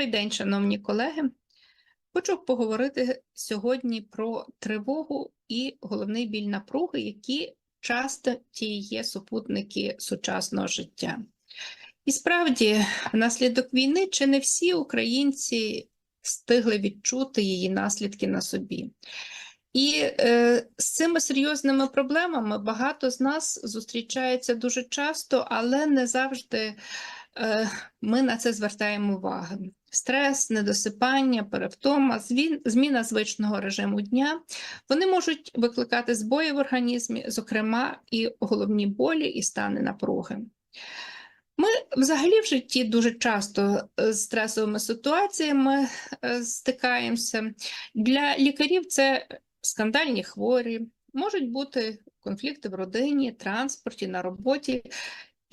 Добрий день, шановні колеги. Хочу поговорити сьогодні про тривогу і головний біль напруги, які часто ті є супутники сучасного життя. І справді, внаслідок війни чи не всі українці встигли відчути її наслідки на собі. І е, з цими серйозними проблемами багато з нас зустрічається дуже часто, але не завжди е, ми на це звертаємо увагу. Стрес, недосипання, перевтома, зміна звичного режиму дня вони можуть викликати збої в організмі, зокрема і головні болі, і стани напруги. Ми взагалі в житті дуже часто е, з стресовими ситуаціями е, стикаємося. Для лікарів це скандальні хворі, можуть бути конфлікти в родині, транспорті, на роботі,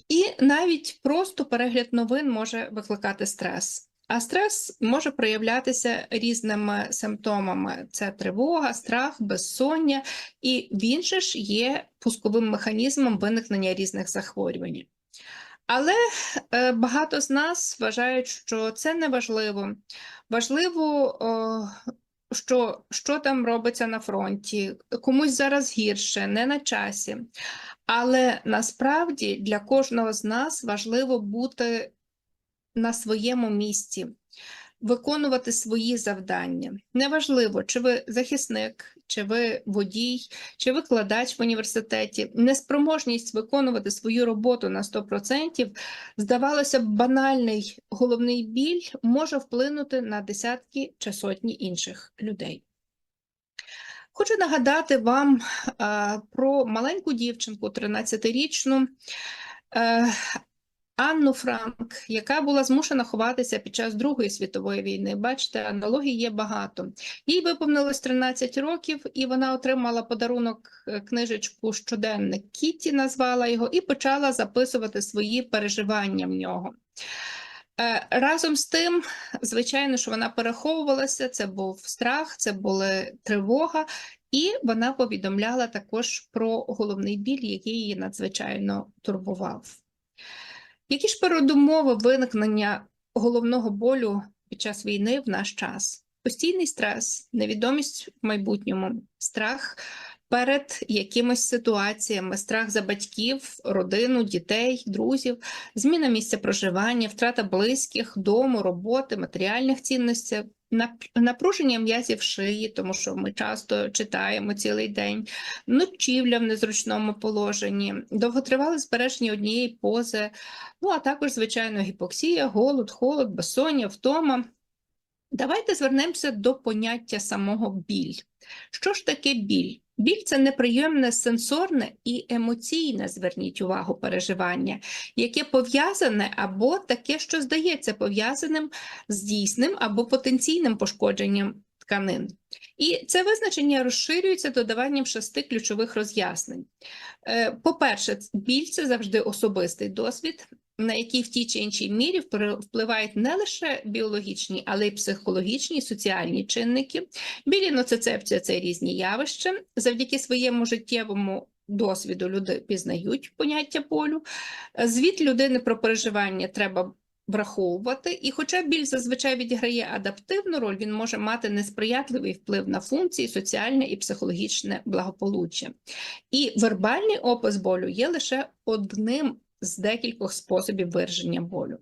і навіть просто перегляд новин може викликати стрес. А стрес може проявлятися різними симптомами: це тривога, страх, безсоння, і він же ж є пусковим механізмом виникнення різних захворювань. Але е, багато з нас вважають, що це не важливо. Важливо, що, що там робиться на фронті, комусь зараз гірше, не на часі. Але насправді для кожного з нас важливо бути на своєму місці, виконувати свої завдання. Неважливо, чи ви захисник, чи ви водій, чи викладач в університеті. Неспроможність виконувати свою роботу на 100%, здавалося б, банальний головний біль може вплинути на десятки чи сотні інших людей. Хочу нагадати вам про маленьку дівчинку, 13-річну е, Анну Франк, яка була змушена ховатися під час Другої світової війни. Бачите, аналогій є багато. Їй виповнилось 13 років, і вона отримала подарунок е, книжечку Щоденник Кіті, назвала його, і почала записувати свої переживання в нього. Е, Разом з тим, звичайно, що вона переховувалася, це був страх, це була тривога, і вона повідомляла також про головний біль, який її надзвичайно турбував. Які ж передумови виникнення головного болю під час війни в наш час? Постійний стрес, невідомість в майбутньому, страх перед якимись ситуаціями, страх за батьків, родину, дітей, друзів, зміна місця проживання, втрата близьких, дому, роботи, матеріальних цінностей, напруження м'язів шиї, тому що ми часто читаємо цілий день, ночівля в незручному положенні, довготривале збереження однієї пози, ну а також, звичайно, гіпоксія, голод, холод, безсоння, втома. Давайте звернемося до поняття самого біль. Що ж таке біль? Біль це неприємне сенсорне і емоційне, зверніть увагу, переживання, яке пов'язане або таке, що здається пов'язаним з дійсним або потенційним пошкодженням тканин. І це визначення розширюється додаванням шести ключових роз'яснень. Е, По-перше, біль це завжди особистий досвід, на який в тій чи іншій мірі впливають не лише біологічні, але й психологічні соціальні чинники. Білі ноцицепція це різні явища. Завдяки своєму життєвому досвіду люди пізнають поняття болю. Звіт людини про переживання треба враховувати, і хоча біль зазвичай відіграє адаптивну роль, він може мати несприятливий вплив на функції, соціальне і психологічне благополуччя. І вербальний опис болю є лише одним з декількох способів вираження болю.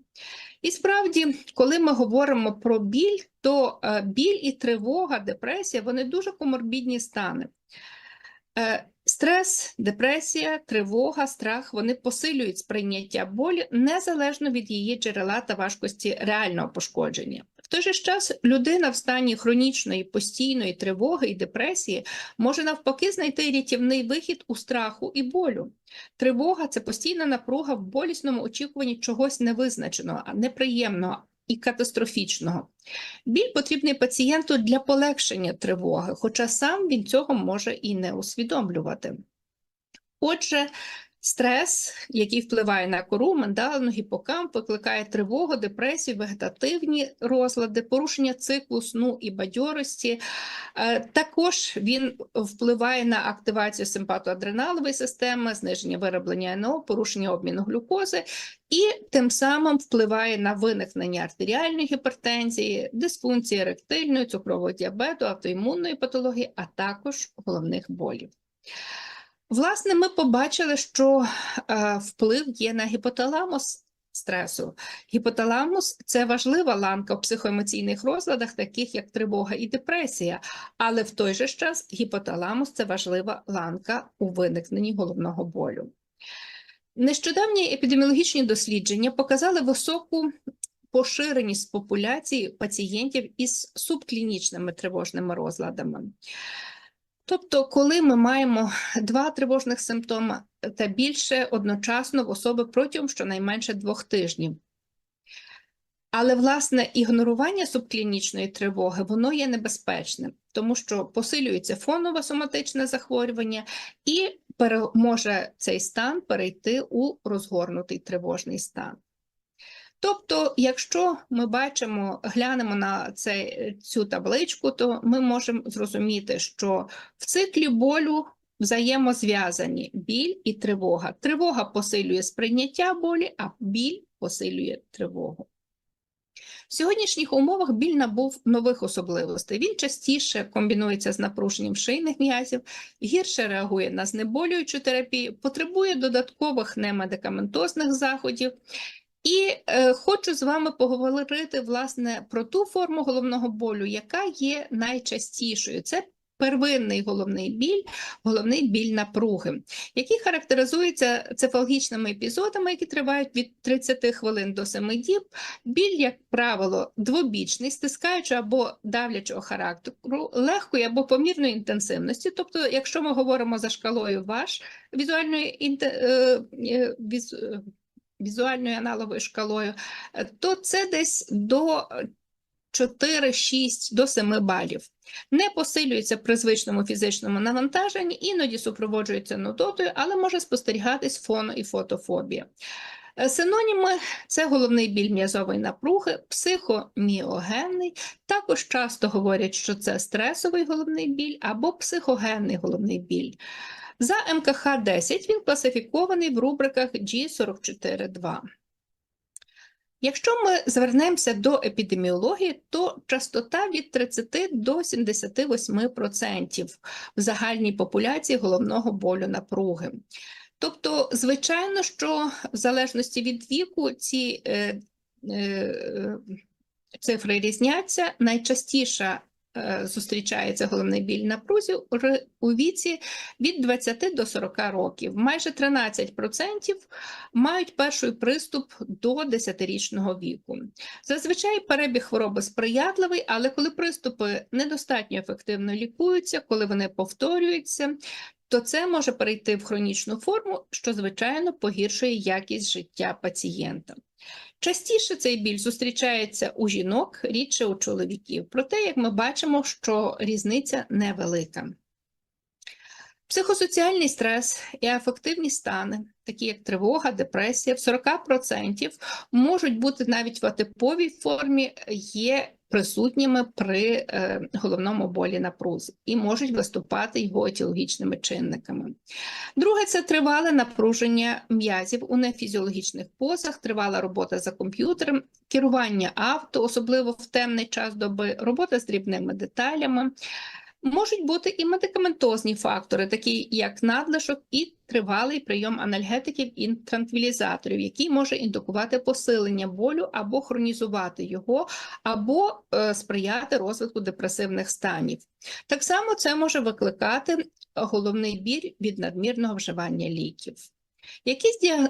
І справді, коли ми говоримо про біль, то е, біль і тривога, депресія вони дуже коморбідні стани. Е, Стрес, депресія, тривога, страх вони посилюють сприйняття болі незалежно від її джерела та важкості реального пошкодження. В той же час людина в стані хронічної постійної тривоги і депресії може навпаки знайти рятівний вихід у страху і болю. Тривога це постійна напруга в болісному очікуванні чогось невизначеного, неприємного і катастрофічного. Біль потрібний пацієнту для полегшення тривоги, хоча сам він цього може і не усвідомлювати. Отже, Стрес, який впливає на кору, миндалину, гіпокамп, викликає тривогу, депресію, вегетативні розлади, порушення циклу сну і бадьорості. Е, Також він впливає на активацію симпатоадреналової системи, зниження вироблення НО, порушення обміну глюкози і тим самим впливає на виникнення артеріальної гіпертензії, дисфункції еректильної, цукрового діабету, автоімунної патології, а також головних болів. Власне, ми побачили, що е, вплив є на гіпоталамус стресу. Гіпоталамус це важлива ланка в психоемоційних розладах, таких як тривога і депресія, але в той же час гіпоталамус це важлива ланка у виникненні головного болю. Нещодавні епідеміологічні дослідження показали високу поширеність популяції пацієнтів із субклінічними тривожними розладами. Тобто, коли ми маємо два тривожних симптоми та більше одночасно в особи протягом щонайменше двох тижнів. Але, власне, ігнорування субклінічної тривоги воно є небезпечним, тому що посилюється фонове соматичне захворювання і може цей стан перейти у розгорнутий тривожний стан. Тобто, якщо ми бачимо, глянемо на це, цю табличку, то ми можемо зрозуміти, що в циклі болю взаємозв'язані біль і тривога. Тривога посилює сприйняття болі, а біль посилює тривогу. В сьогоднішніх умовах біль набув нових особливостей. Він частіше комбінується з напруженням шийних м'язів, гірше реагує на знеболюючу терапію, потребує додаткових немедикаментозних заходів. І е, хочу з вами поговорити власне про ту форму головного болю, яка є найчастішою. Це первинний головний біль, головний біль напруги, який характеризується цефалгічними епізодами, які тривають від 30 хвилин до 7 діб. Біль, як правило, двобічний, стискаючи або давлячого характеру, легкої або помірної інтенсивності. Тобто, якщо ми говоримо за шкалою ваш візуальної інте, е, е, візуальною аналоговою шкалою, е, то це десь до 4-6 до 7 балів. Не посилюється при звичному фізичному навантаженні, іноді супроводжується нудотою, але може спостерігатись фоно і фотофобія. Е, Синоніми це головний біль м'язової напруги, психоміогенний. Також часто говорять, що це стресовий головний біль або психогенний головний біль. За МКХ-10 він класифікований в рубриках G44.2. Якщо ми звернемося до епідеміології, то частота від 30 до 78% в загальній популяції головного болю напруги. Тобто, звичайно, що в залежності від віку ці е, е, цифри різняться. Найчастіше е, зустрічається головний біль напрузі р- у віці від 20 до 40 років. Майже 13% мають перший приступ до 10-річного віку. Зазвичай перебіг хвороби сприятливий, але коли приступи недостатньо ефективно лікуються, коли вони повторюються, то це може перейти в хронічну форму, що звичайно погіршує якість життя пацієнта. Частіше цей біль зустрічається у жінок, рідше у чоловіків. Проте, як ми бачимо, що різниця невелика. Психосоціальний стрес і афективні стани, такі як тривога, депресія, в 40% можуть бути навіть в атиповій формі, є присутніми при е, головному болі напрузи і можуть виступати його етіологічними чинниками. Друге це тривале напруження м'язів у нефізіологічних позах, тривала робота за комп'ютером, керування авто, особливо в темний час доби, робота з дрібними деталями. Можуть бути і медикаментозні фактори, такі як надлишок і тривалий прийом анальгетиків і транквілізаторів, який може індукувати посилення болю або хронізувати його, або е, сприяти розвитку депресивних станів. Так само це може викликати головний біль від надмірного вживання ліків. Які,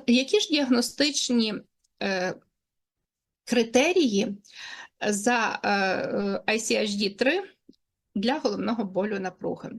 які ж діагностичні е, критерії за е, е, ICHD-3 для головного болю напруги.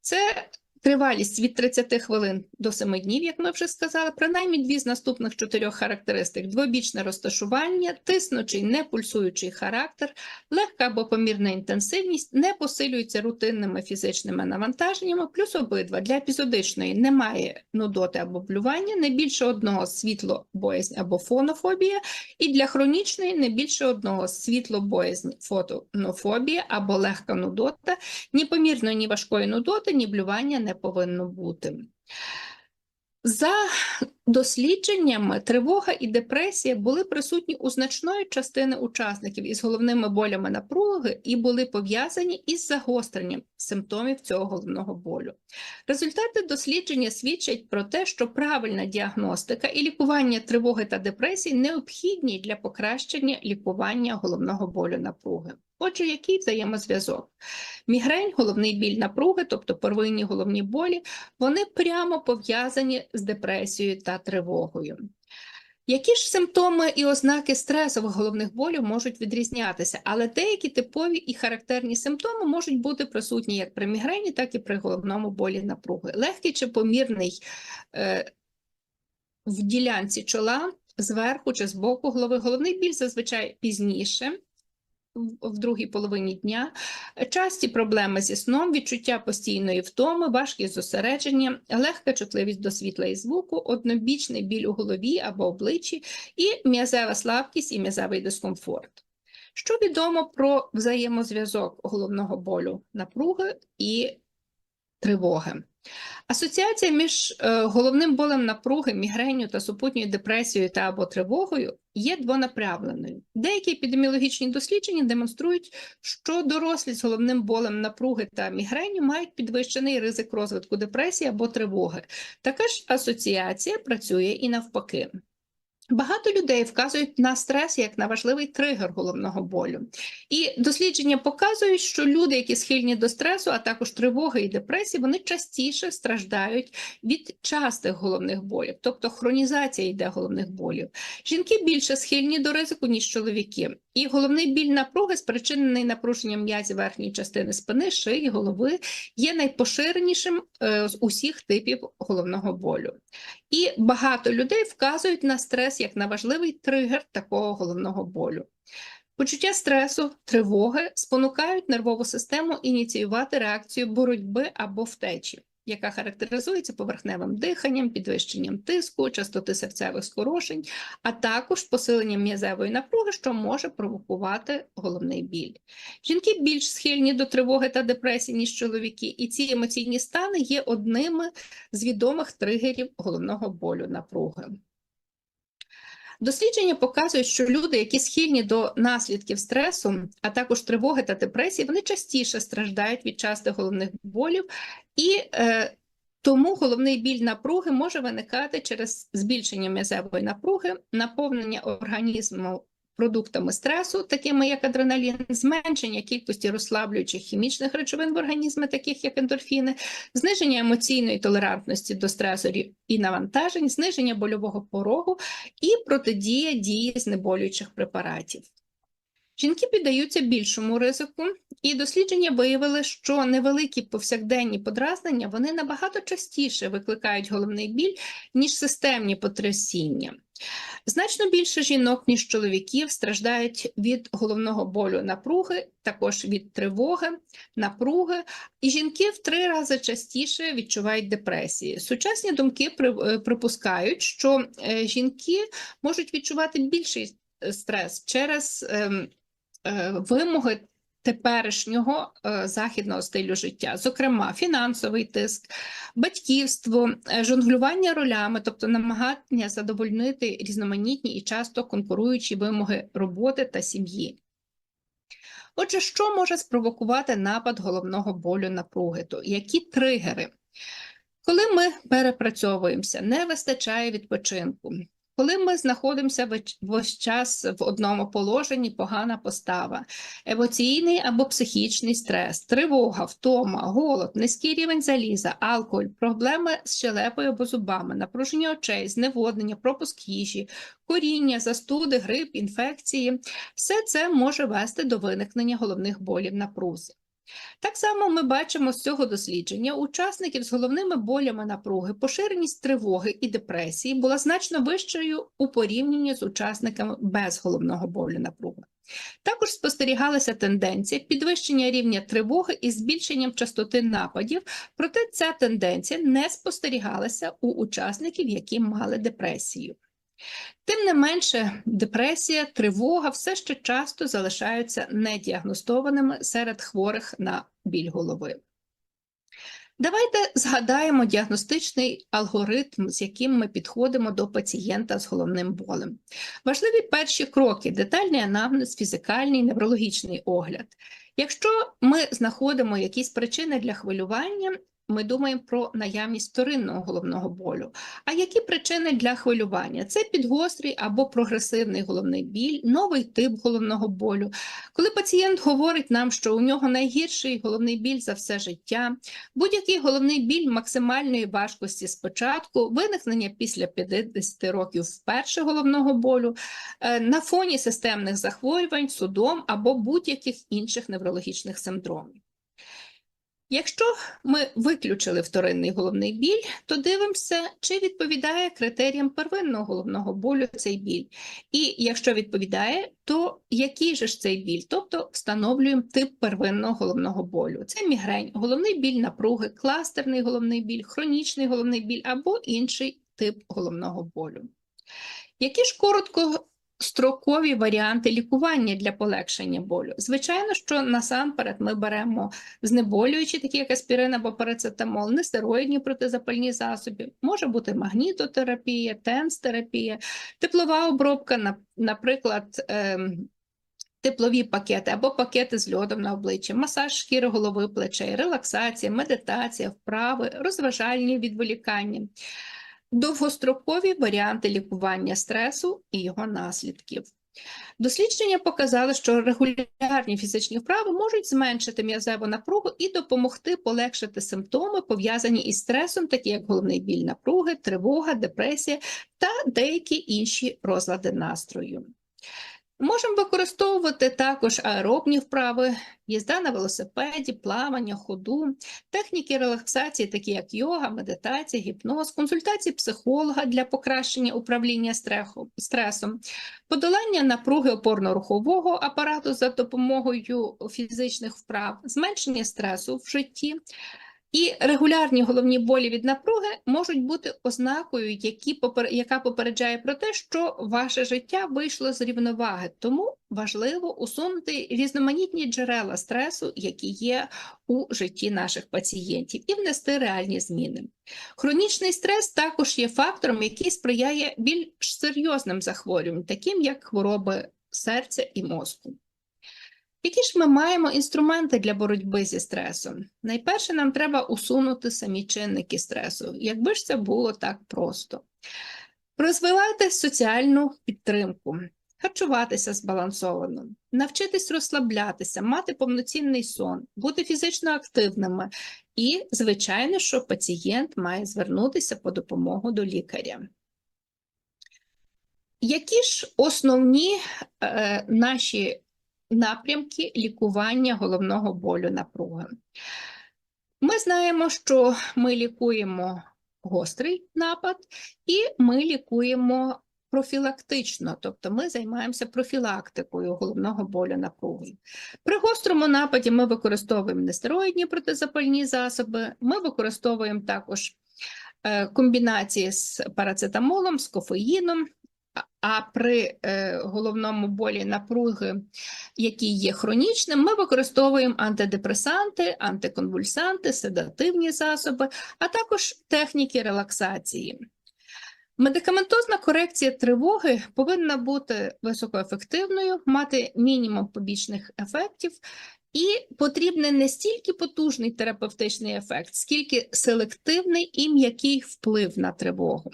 Це Тривалість від 30 хвилин до 7 днів, як ми вже сказали, принаймні дві з наступних чотирьох характеристик: двобічне розташування, тиснучий, не пульсуючий характер, легка або помірна інтенсивність, не посилюється рутинними фізичними навантаженнями, плюс обидва. Для епізодичної немає нудоти або блювання, не більше одного світло-боязнь або фонофобія, і для хронічної не більше одного світло-боязнь, фотонофобія або легка нудота, ні помірної, ні важкої нудоти, ні блювання не повинно бути. За дослідженнями, тривога і депресія були присутні у значної частини учасників із головними болями напруги і були пов'язані із загостренням симптомів цього головного болю. Результати дослідження свідчать про те, що правильна діагностика і лікування тривоги та депресії необхідні для покращення лікування головного болю напруги. Отже, який взаємозв'язок? Мігрень, головний біль напруги, тобто первинні головні болі, вони прямо пов'язані з депресією та тривогою. Які ж симптоми і ознаки стресових головних болів можуть відрізнятися, але деякі типові і характерні симптоми можуть бути присутні як при мігрені, так і при головному болі напруги. Легкий чи помірний е, в ділянці чола, зверху чи з боку голови. Головний біль зазвичай пізніше в другій половині дня, часті проблеми зі сном, відчуття постійної втоми, важкість зосередження, легка чутливість до світла і звуку, однобічний біль у голові або обличчі, і м'язева слабкість і м'язевий дискомфорт. Що відомо про взаємозв'язок головного болю напруги і тривоги? Асоціація між е, головним болем напруги, мігренью та супутньою депресією та або тривогою є двонапрямленою. Деякі епідеміологічні дослідження демонструють, що дорослі з головним болем напруги та мігренью мають підвищений ризик розвитку депресії або тривоги. Така ж асоціація працює і навпаки. Багато людей вказують на стрес як на важливий тригер головного болю. І дослідження показують, що люди, які схильні до стресу, а також тривоги і депресії, вони частіше страждають від частих головних болів, тобто хронізація йде головних болів. Жінки більше схильні до ризику, ніж чоловіки. І головний біль напруги, спричинений напруженням м'язів верхньої частини спини, шиї, голови, є найпоширенішим е, з усіх типів головного болю. І багато людей вказують на стрес як на важливий тригер такого головного болю. Почуття стресу, тривоги спонукають нервову систему ініціювати реакцію боротьби або втечі яка характеризується поверхневим диханням, підвищенням тиску, частоти серцевих скорошень, а також посиленням м'язевої напруги, що може провокувати головний біль. Жінки більш схильні до тривоги та депресії, ніж чоловіки, і ці емоційні стани є одними з відомих тригерів головного болю напруги. Дослідження показують, що люди, які схильні до наслідків стресу, а також тривоги та депресії, вони частіше страждають від частих головних болів, і е, тому головний біль напруги може виникати через збільшення м'язевої напруги, наповнення організму продуктами стресу, такими як адреналін, зменшення кількості розслаблюючих хімічних речовин в організмі, таких як ендорфіни, зниження емоційної толерантності до стресорів і навантажень, зниження больового порогу і протидія дії знеболюючих препаратів. Жінки піддаються більшому ризику, і дослідження виявили, що невеликі повсякденні подразнення вони набагато частіше викликають головний біль, ніж системні потрясіння. Значно більше жінок, ніж чоловіків, страждають від головного болю напруги, також від тривоги, напруги, і жінки в три рази частіше відчувають депресії. Сучасні думки е, припускають, що е, жінки можуть відчувати більший е, стрес через ем, вимоги теперішнього е, західного стилю життя, зокрема, фінансовий тиск, батьківство, е, жонглювання ролями, тобто намагання задовольнити різноманітні і часто конкуруючі вимоги роботи та сім'ї. Отже, що може спровокувати напад головного болю напруги? То які тригери? Коли ми перепрацьовуємося, не вистачає відпочинку, коли ми знаходимося весь час в одному положенні, погана постава, емоційний або психічний стрес, тривога, втома, голод, низький рівень заліза, алкоголь, проблеми з щелепою або зубами, напруження очей, зневоднення, пропуск їжі, коріння, застуди, грип, інфекції, все це може вести до виникнення головних болів напрузи. Так само ми бачимо з цього дослідження учасників з головними болями напруги, поширеність тривоги і депресії була значно вищою у порівнянні з учасниками без головного болю напруги. Також спостерігалася тенденція підвищення рівня тривоги із збільшенням частоти нападів, проте ця тенденція не спостерігалася у учасників, які мали депресію. Тим не менше, депресія, тривога все ще часто залишаються недіагностованими серед хворих на біль голови. Давайте згадаємо діагностичний алгоритм, з яким ми підходимо до пацієнта з головним болем. Важливі перші кроки: детальний анамнез, фізикальний, неврологічний огляд. Якщо ми знаходимо якісь причини для хвилювання, ми думаємо про наявність вторинного головного болю. А які причини для хвилювання? Це підгострий або прогресивний головний біль, новий тип головного болю. Коли пацієнт говорить нам, що у нього найгірший головний біль за все життя, будь-який головний біль максимальної важкості спочатку, виникнення після 50 років вперше головного болю, е, на фоні системних захворювань, судом або будь-яких інших неврологічних синдромів. Якщо ми виключили вторинний головний біль, то дивимося, чи відповідає критеріям первинного головного болю цей біль. І якщо відповідає, то який же ж цей біль? Тобто встановлюємо тип первинного головного болю. Це мігрень, головний біль напруги, кластерний головний біль, хронічний головний біль або інший тип головного болю. Які ж коротко строкові варіанти лікування для полегшення болю. Звичайно, що насамперед ми беремо знеболюючі, такі як аспірин або парацетамол, нестероїдні протизапальні засоби, може бути магнітотерапія, тенс-терапія, теплова обробка, наприклад. Ем, теплові пакети або пакети з льодом на обличчі, масаж шкіри голови плечей, релаксація, медитація, вправи, розважальні відволікання довгострокові варіанти лікування стресу і його наслідків. Дослідження показали, що регулярні фізичні вправи можуть зменшити м'язеву напругу і допомогти полегшити симптоми, пов'язані із стресом, такі як головний біль напруги, тривога, депресія та деякі інші розлади настрою. Можемо використовувати також аеробні вправи, їзда на велосипеді, плавання, ходу, техніки релаксації, такі як йога, медитація, гіпноз, консультації психолога для покращення управління стресом, подолання напруги опорно-рухового апарату за допомогою фізичних вправ, зменшення стресу в житті. І регулярні головні болі від напруги можуть бути ознакою, які, яка попереджає про те, що ваше життя вийшло з рівноваги. Тому важливо усунути різноманітні джерела стресу, які є у житті наших пацієнтів, і внести реальні зміни. Хронічний стрес також є фактором, який сприяє більш серйозним захворюванням, таким як хвороби серця і мозку. Які ж ми маємо інструменти для боротьби зі стресом? Найперше, нам треба усунути самі чинники стресу, якби ж це було так просто. Розвивати соціальну підтримку, харчуватися збалансовано, навчитись розслаблятися, мати повноцінний сон, бути фізично активними і, звичайно, що пацієнт має звернутися по допомогу до лікаря. Які ж основні е, наші напрямки лікування головного болю напруги. Ми знаємо, що ми лікуємо гострий напад, і ми лікуємо профілактично, тобто ми займаємося профілактикою головного болю напруги. При гострому нападі ми використовуємо нестероїдні протизапальні засоби, ми використовуємо також е, комбінації з парацетамолом, з кофеїном, а при е, головному болі напруги, який є хронічним, ми використовуємо антидепресанти, антиконвульсанти, седативні засоби, а також техніки релаксації. Медикаментозна корекція тривоги повинна бути високоефективною, мати мінімум побічних ефектів і потрібний не стільки потужний терапевтичний ефект, скільки селективний і м'який вплив на тривогу.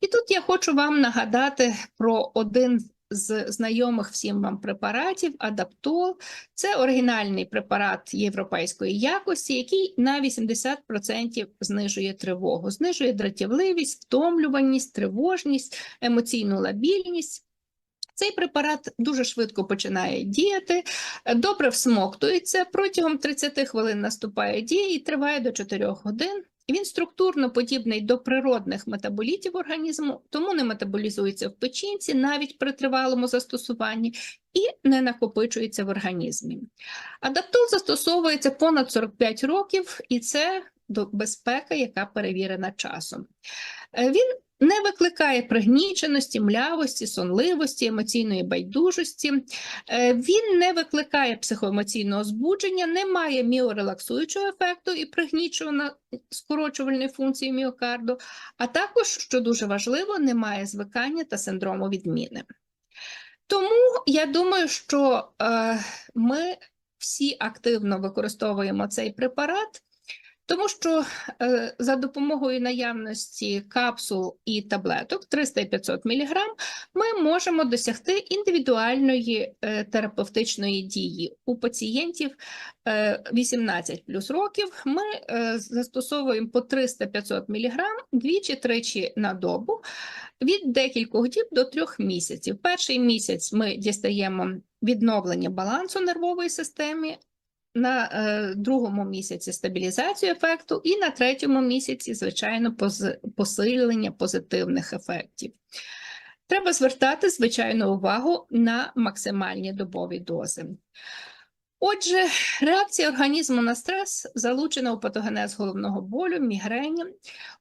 І тут я хочу вам нагадати про один з знайомих всім вам препаратів Адаптол. Це оригінальний препарат європейської якості, який на 80% знижує тривогу, знижує дратівливість, втомлюваність, тривожність, емоційну лабільність. Цей препарат дуже швидко починає діяти, добре всмоктується, протягом 30 хвилин наступає дія і триває до 4 годин. Він структурно подібний до природних метаболітів організму, тому не метаболізується в печінці навіть при тривалому застосуванні і не накопичується в організмі. Адаптол застосовується понад 45 років, і це безпека, яка перевірена часом. Е, Він не викликає пригніченості, млявості, сонливості, емоційної байдужості. Е, Він не викликає психоемоційного збудження, не має міорелаксуючого ефекту і пригнічувано скорочувальної функції міокарду, а також, що дуже важливо, не має звикання та синдрому відміни. Тому я думаю, що е, ми всі активно використовуємо цей препарат. Тому що е, за допомогою наявності капсул і таблеток 300 і 500 мг ми можемо досягти індивідуальної е, терапевтичної дії. У пацієнтів е, 18 плюс років ми е, застосовуємо по 300-500 мг двічі-тричі на добу від декількох діб до трьох місяців. Перший місяць ми дістаємо відновлення балансу нервової системи, на е, другому місяці стабілізацію ефекту, і на третьому місяці, звичайно, пози- посилення позитивних ефектів. Треба звертати звичайну увагу на максимальні добові дози. Отже, реакція організму на стрес залучена у патогенез головного болю, мігрені.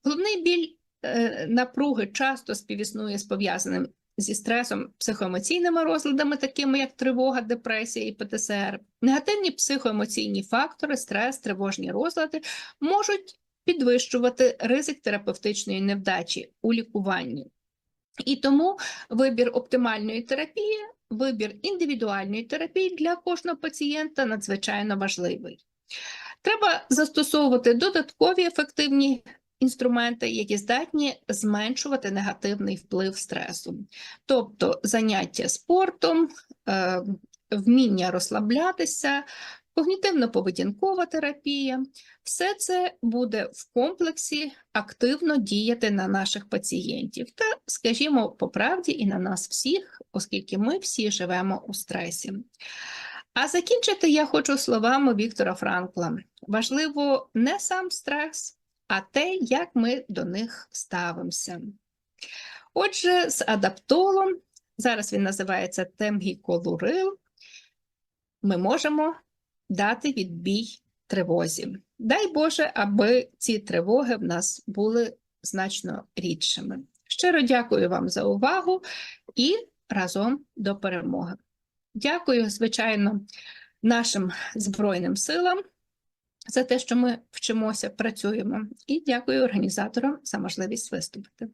Головний біль е, напруги часто співіснує з пов'язаним зі стресом психоемоційними розладами, такими як тривога, депресія і ПТСР. Негативні психоемоційні фактори, стрес, тривожні розлади можуть підвищувати ризик терапевтичної невдачі у лікуванні. І тому вибір оптимальної терапії, вибір індивідуальної терапії для кожного пацієнта надзвичайно важливий. Треба застосовувати додаткові ефективні інструменти, які здатні зменшувати негативний вплив стресу, тобто заняття спортом, е, вміння розслаблятися, когнітивно-поведінкова терапія. Все це буде в комплексі активно діяти на наших пацієнтів та, скажімо, по правді, і на нас всіх, оскільки ми всі живемо у стресі. А закінчити я хочу словами Віктора Франкла. Важливо не сам стрес, а те, як ми до них ставимося. Отже, з адаптолом, зараз він називається темгіколурил, ми можемо дати відбій тривозі. Дай Боже, аби ці тривоги в нас були значно рідшими. Щиро дякую вам за увагу і разом до перемоги. Дякую, звичайно, нашим Збройним силам за те, що ми вчимося, працюємо, і дякую організаторам за можливість виступити.